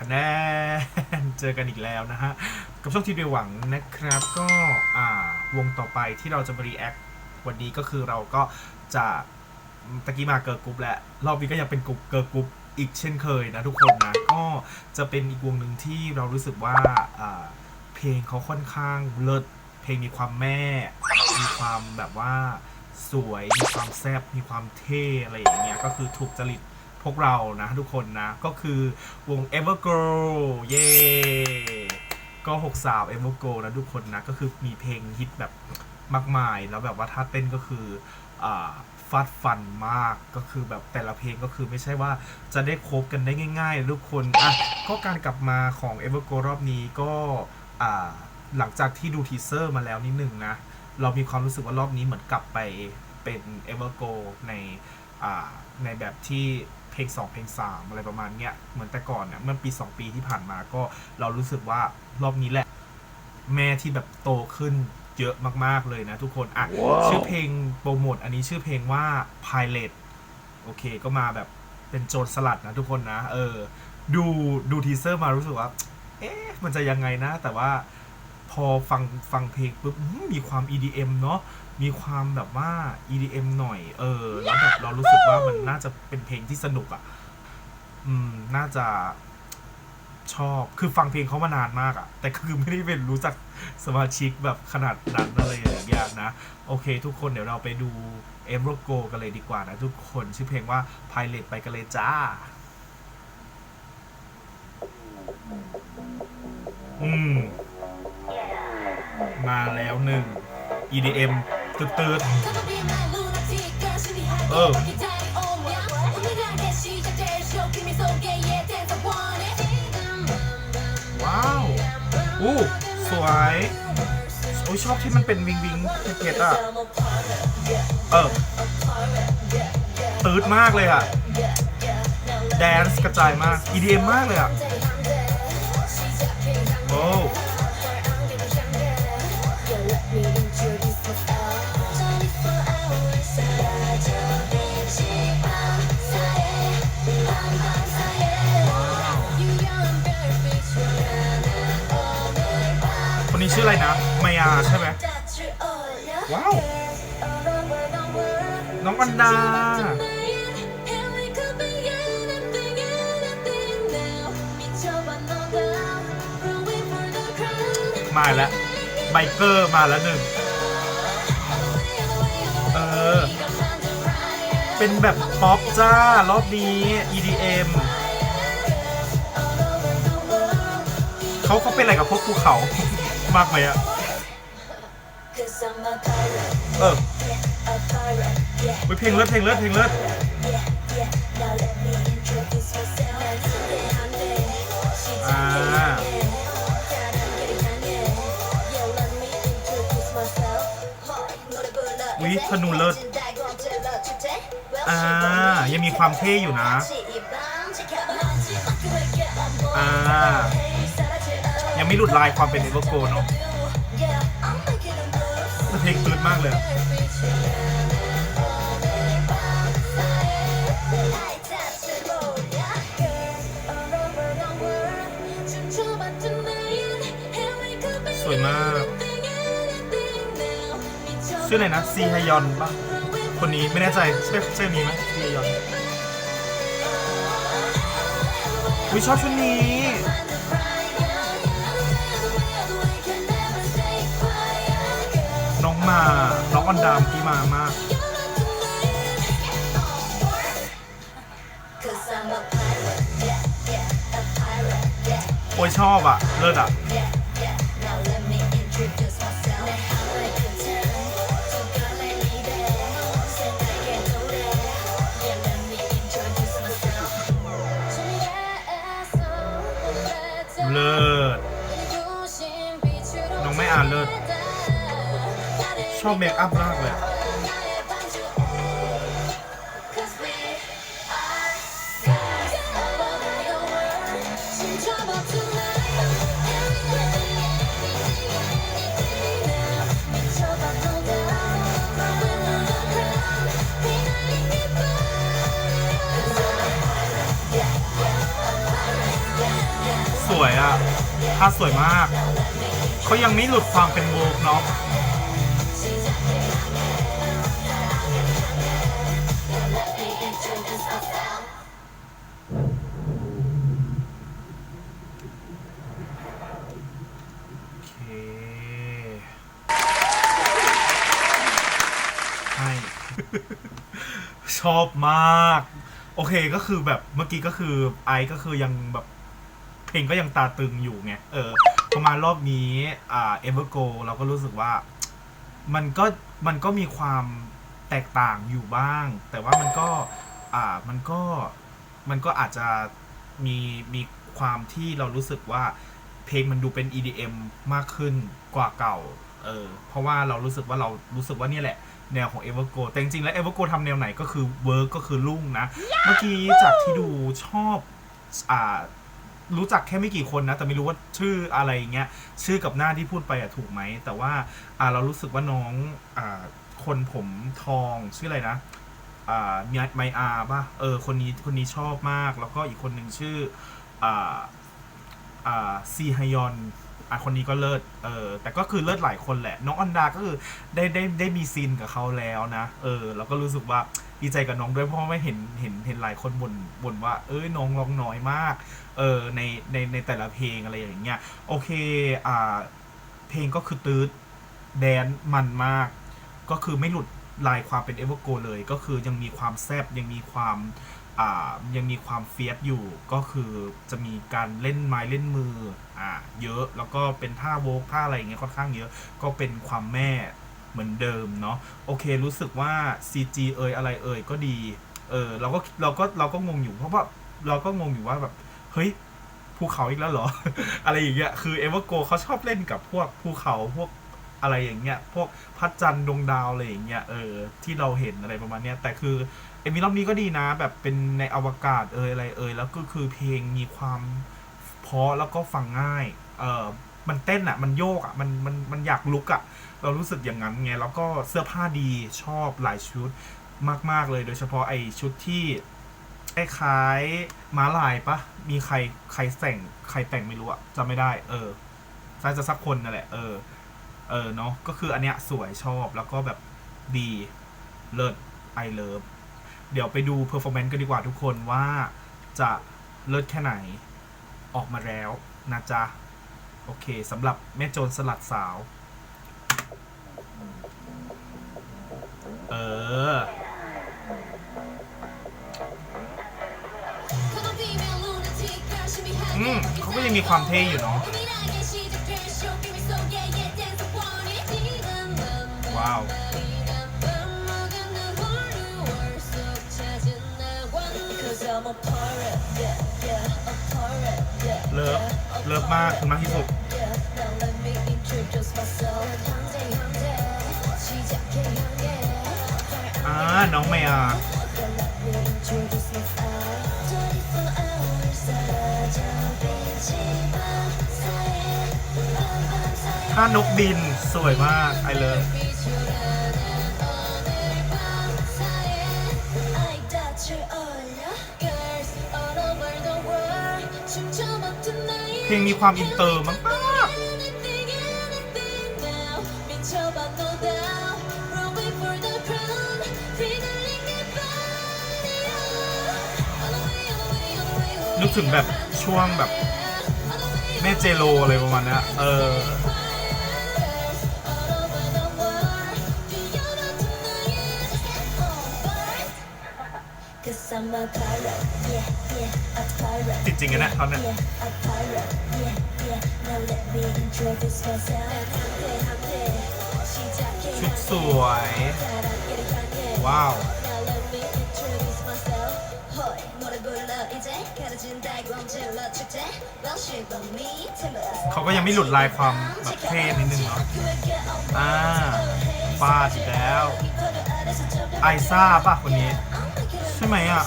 คะแนนเจอกันอีกแล้วนะฮะ กับช่องทีเดียวหวังนะครับก็อ่าวงต่อไปที่เราจะมารีแอควันนี้ก็คือเราก็จะตะกี้มาเกิร์ลกรุ๊ปแหละรอบนี้ก็ยังเป็นกรุ๊ปเกิร์ลกรุ๊ปอีกเช่นเคยนะทุกคนนะ ก็จะเป็นอีกวงหนึ่งที่เรารู้สึกว่าอ่าเพลงเขาค่อนข้างเลิศเพลงมีความแม่ มีความแบบว่าสวยมีความแซ่บมีความเท่อะไรอย่างเงี้ยก็คือถูกจริต พวกเรานะทุกคนนะ ก็คือวง Evergirl เย้ก็ 6 สาว Evergirl นะทุกคนนะ ก็คือมีเพลงฮิตแบบมากมาย แล้วแบบว่าท่าเต้นก็คืออ่าฟาดฟันมากก็คือแบบแต่ละเพลงก็คือไม่ใช่ว่าจะได้คบกันได้ง่ายๆทุกคนอะก็การกลับมาของ Evergirl รอบนี้ก็อ่าหลังจากที่ดูทีเซอร์มาแล้วนิดนึงนะ เรามีความรู้สึกว่ารอบนี้เหมือนกลับไปเป็น Evergirl ในอ่าในแบบที่ เพลง 2 เพลง 3 อะไรประมาณเนี้ยเหมือนแต่ก่อนเนี่ยเมื่อปี 2 ปีที่ผ่านมาก็เรารู้สึกว่ารอบนี้แหละ แม่ที่แบบโตขึ้นเยอะมากๆเลยนะทุกคนอะชื่อเพลงโปรโมทอันนี้ชื่อเพลงว่า Pilot โอเคก็มาแบบเป็นโจรสลัดนะทุกคนนะ เออ ดูดูทีเซอร์มารู้สึกว่า เอ๊ะมันจะยังไงนะ แต่ว่า พอฟังฟังเพลงปุ๊บมีความ EDM เนาะมีความแบบว่า EDM หน่อย เออ แล้วแบบเรารู้สึกว่ามันน่าจะเป็นเพลงที่สนุกอะ่ะ อืม น่าจะชอบ คือฟังเพลงเขามานานมากอะ่ะ แต่คือไม่ได้เป็นรู้จักสมาชิกแบบขนาดนั้นอะไรอย่างเงี้ยนะ โอเค ทุกคนเดี๋ยวเราไปดู e m r o Go กันเลยดีกว่านะทุกคน ชื่อเพลงว่า Pilot ไปกันเลยจ้า อืม มาแล้วหนึ่ง EDM ตืดตืดเออว้าว อู้สวยโอ้ยชอบที่มันเป็นวิงวิงเผ็ดๆอะ เออตืดมากเลยอะ แดนซ์กระจายมาก EDM มากเลยอะ ชื่ออะไรนะมายาใช่ไหมว้าว น้องอันดา มาแล้วไบเกอร์มาแล้วหนึ่ง เออ เป็นแบบป๊อปจ้ารอบนี้ EDM เขาเขาเป็นอะไรกับพวกภูเขา มากไหมอะเออเฮ้ยเพลงเลิศเพลงเลิศเพลงเลิศอ่าอุ๊ยธนูเลิศอ่า ยังมีความเท่อยู่นะ อ่า ยังไม่หลุดลายความเป็นเอเวอร์โกเนาะเพลงตืดมากเลย สวยมาก ชื่ออะไรนะ ซีฮยอนป่ะ คนนี้ไม่แน่ใจใช่ใช่นี้ไหมซีฮยอนวิชอบชุดนี้ มาน้องอันดามที่มามากโอ้ยชอบอะ เลิศอะเลิศน้องไม่อ่านเลิศ ชอบเมคอัพมากเลย สวยอะภาพสวยมาก เขายังไม่หลุดความเป็นโวกเนาะ ชอบมาก โอเคก็คือแบบเมื่อกี้ก็คือไอซ์ก็คือยังแบบเพลงก็ยังตาตึงอยู่ไงเออพอมาณรอบนี้อ่าเอเวอร์โกเราก็รู้สึกว่า มันก็มันก็มีความแตกต่างอยู่บ้าง แต่ว่ามันก็อ่ามันก็มันก็อาจจะมีมีความที่เรารู้สึกว่าเพลงมันดูเป็น EDM มากขึ้นกว่าเก่า เออ เพราะว่าเรารู้สึกว่าเรารู้สึกว่าเนี่ยแหละ แนวของ Evergo แต่จริงๆแล้ว Evergo ทำแนวไหนก็คือเวิร์กก็คือรุ่งนะ เมื่อกี้จากที่ดูชอบอ่ารู้จักแค่ไม่กี่คนนะ แต่ไม่รู้ว่าชื่ออะไรเงี้ย ชื่อกับหน้าที่พูดไปอะถูกไหม แต่ว่าอ่าเรารู้สึกว่าน้องอ่าคนผมทองชื่ออะไรนะอ่ามีไมอาป่ะเออคนนี้คนนี้ชอบมาก แล้วก็อีกคนหนึ่งชื่ออ่าอ่าซีฮยอน อะคนนี้ก็เลิศเออแต่ก็คือเลิศหลายคนแหละ น้องอันดาก็คือได้ได้ได้มีซีนกับเขาแล้วนะเออแล้วก็รู้สึกว่าดีใจกับน้องด้วยเพราะว่าไม่เห็นเห็นเห็นหลายคนบ่นบ่นว่า เอ้ยน้องร้องน้อยมากเออในในในแต่ละเพลงอะไรอย่างเงี้ยโอเคอ่าเพลงก็คือตืดแดนมันมาก ก็คือไม่หลุดลายความเป็นเอเวอร์โกเลย ก็คือยังมีความแซบยังมีความ ยังมีความเฟียสอยู่ก็คือจะมีการเล่นไม้เล่นมืออ่าเยอะแล้วก็เป็นท่าโวกท่าอะไรอย่างเงี้ยค่อนข้างเยอะ ก็เป็นความแม่เหมือนเดิมเนาะโอเครู้สึกว่า CG เอยอะไรเอยก็ดีเออเราก็เราก็เราก็งงอยู่เพราะว่าเราก็งงอยู่ว่าแบบเฮ้ยภูเขาอีกแล้วเหรอ อะไรอย่างเงี้ยคือเอเวอร์โกเขาชอบเล่นกับพวกภูเขาพวกอะไรอย่างเงี้ย พวกพระจันทร์ดวงดาวอะไรอย่างเงี้ยเออที่เราเห็นอะไรประมาณเนี้ยแต่คือ เอมีรอบนี้ก็ดีนะ แบบเป็นในอวกาศเอยอะไรเอยแล้วก็คือเพลงมีความเพราะแล้วก็ฟังง่าย เออมันเต้นอะ มันโยกอะ มันมันมันอยากลุกอะ เรารู้สึกอย่างนั้นไง แล้วก็เสื้อผ้าดีชอบหลายชุดมาก ๆ เลย โดยเฉพาะไอชุดที่คล้ายๆม้าลายปะ มีใครใครแต่งใครแต่งไม่รู้อะจำไม่ได้ เออน่าจะสักคนนั่นแหละ เออ เออเนาะ ก็คืออันเนี้ยสวยชอบแล้วก็แบบดีเลิศไอเลิฟ เดี๋ยวไปดูเพอร์ฟอร์แมนซ์กันดีกว่าทุกคนว่าจะเลิศแค่ไหนออกมาแล้วนะจ๊ะ โอเคสำหรับแม่โจรสลัดสาว เออ อืมเขาก็ยังมีความเท่อยู่เนาะ เลิฟเลิฟมากคุณมากที่สุดอ่าน้องเมียถ้านกบินสวยมากไอเลิฟ เพลงมีความอินเตอร์มากนึกถึงแบบช่วงแบบ แม่เจโลอะไรประมาณนี้เออ ติดจริงกันนะตอนเนี้ยชุดสวย ว้าว เขาก็ยังไม่หลุดลายความแบบเท่นิดนึงเนาะอ่าฟาดอีแล้ว ไอซ่าป่ะคนนี้ ใช่ไหมอะ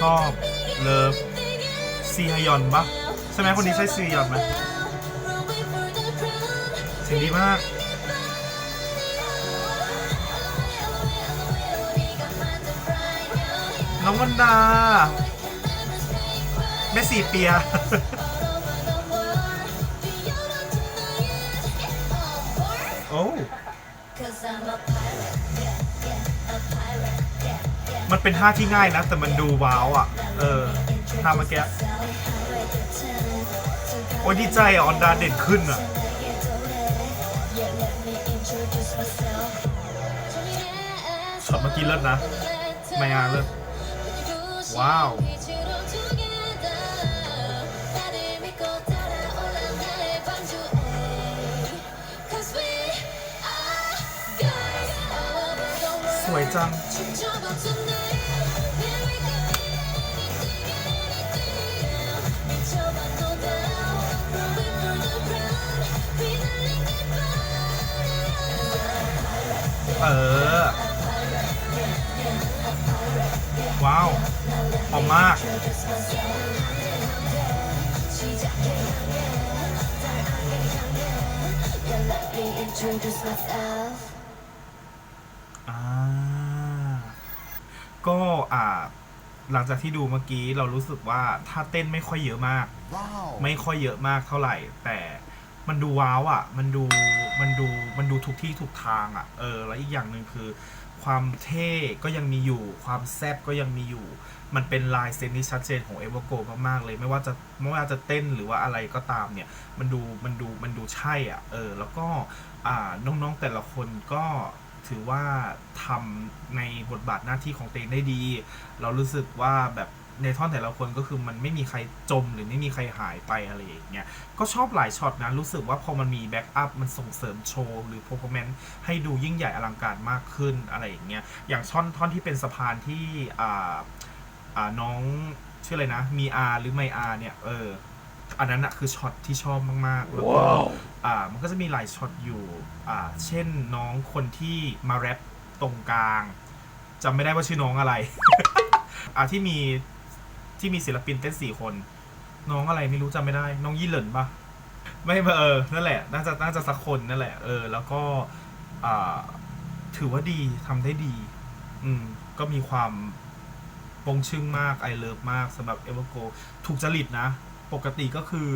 ชอบ เลิฟซีฮยอนปะใช่ไหมคนนี้ใช่ซีฮยอนไหมสียงดีมากน้องวันดา แม่สีเปีย โอ้ มันเป็นท่าที่ง่ายนะ แต่มันดูว้าวอะ เออท่าเมื่อกี้โอ้ยดีใจอะออนดาเด่นขึ้นอะช็อตเมื่อกี้เลิศนะ ไม่อะเลิศว้าว วยจัง เออ ว้าวหอมมาก Introduce myself อ่า ก็ อ่า หลังจากที่ดูเมื่อกี้เรารู้สึกว่าท่าเต้นไม่ค่อยเยอะมาก Wow. ไม่ค่อยเยอะมากเท่าไหร่ แต่มันดูว้าวอะ่ะ มันดูมันดูมันดูทุกที่ทุกทางอะ่ะ เออ แล้วอีกอย่างหนึ่งคือ ความเท่ก็ยังมีอยู่ ความแซบก็ยังมีอยู่ มันเป็นลายเซ็นที่ชัดเจนของเอเวอร์โกมากๆเลย ไม่ว่าจะไม่ว่าจะเต้นหรือว่าอะไรก็ตามเนี่ย มันดูมันดูมันดูใช่อะ เออ แล้วก็อ่าน้องๆแต่ละคนก็ ถือว่าทำในบทบาทหน้าที่ของตัวเองได้ดี เรารู้สึกว่าแบบในท่อนแต่ละคนก็คือมันไม่มีใครจมหรือไม่มีใครหายไปอะไรอย่างเงี้ย ก็ชอบหลายช็อตนะ รู้สึกว่าพอมันมีแบ็กอัพมันส่งเสริมโชว์ หรือ p e r f o r m a n c e ให้ดูยิ่งใหญ่อลังการมากขึ้นอะไรอย่างเงี้ย อย่างท่อนท่อนที่เป็นสะพานที่อ่าอ่าน้องชื่ออะไรนะ มีอาหรือไมอาเนี่ย เออ อันนั้นอะคือช็อตที่ชอบมากๆแล้วก็อ่ามันก็จะมีหลายช็อตอยู่อ่าเช่นน้องคนที่มาแรปตรงกลางจำไม่ได้ว่าชื่อน้องอะไร อ่าที่มีที่มีศิลปินเต้นสี่คน น้องอะไรไม่รู้จำไม่ได้ น้องยี่เหลินปะไม่เออนั่นแหละ น่าจะน่าจะสักคนนั่นแหละ เออ แล้วก็อ่าถือว่าดีทำได้ดี อืม ก็มีความปงชึ่งมากไอเลิฟมากสำหรับเอเวอร์โกถูกจริตนะ ปกติก็คือ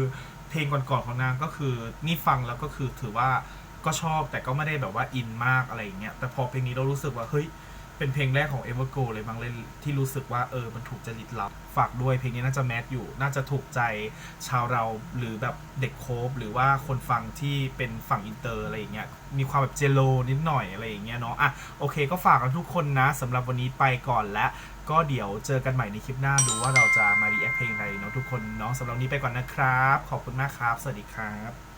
เพลงก่อนๆของนางก็คือนี่ฟังแล้วก็คือถือว่าก็ชอบแต่ก็ไม่ได้แบบว่าอินมากอะไรอย่างเงี้ยแต่พอเพลงนี้เรารู้สึกว่าเฮ้ย เป็นเพลงแรกของ Evergo เลยบางเลยที่รู้สึกว่าเออมันถูกจริตเราฝากด้วยเพลงนี้น่าจะแมสอยู่ น่าจะถูกใจชาวเราหรือแบบเด็กโคฟหรือว่าคนฟังที่เป็นฝั่งอินเตอร์อะไรอย่างเงี้ยมีความแบบเจโลนิดหน่อยอะไรอย่างเงี้ยเนาะอะโอเคก็ฝากกันทุกคนนะสำหรับวันนี้ไปก่อนและก็เดี๋ยวเจอกันใหม่ในคลิปหน้าดูว่าเราจะมารีแอคเพลงอะไรเนาะทุกคนเนาะสำหรับวันนี้ไปก่อนนะครับ ขอบคุณมากครับ สวัสดีครับ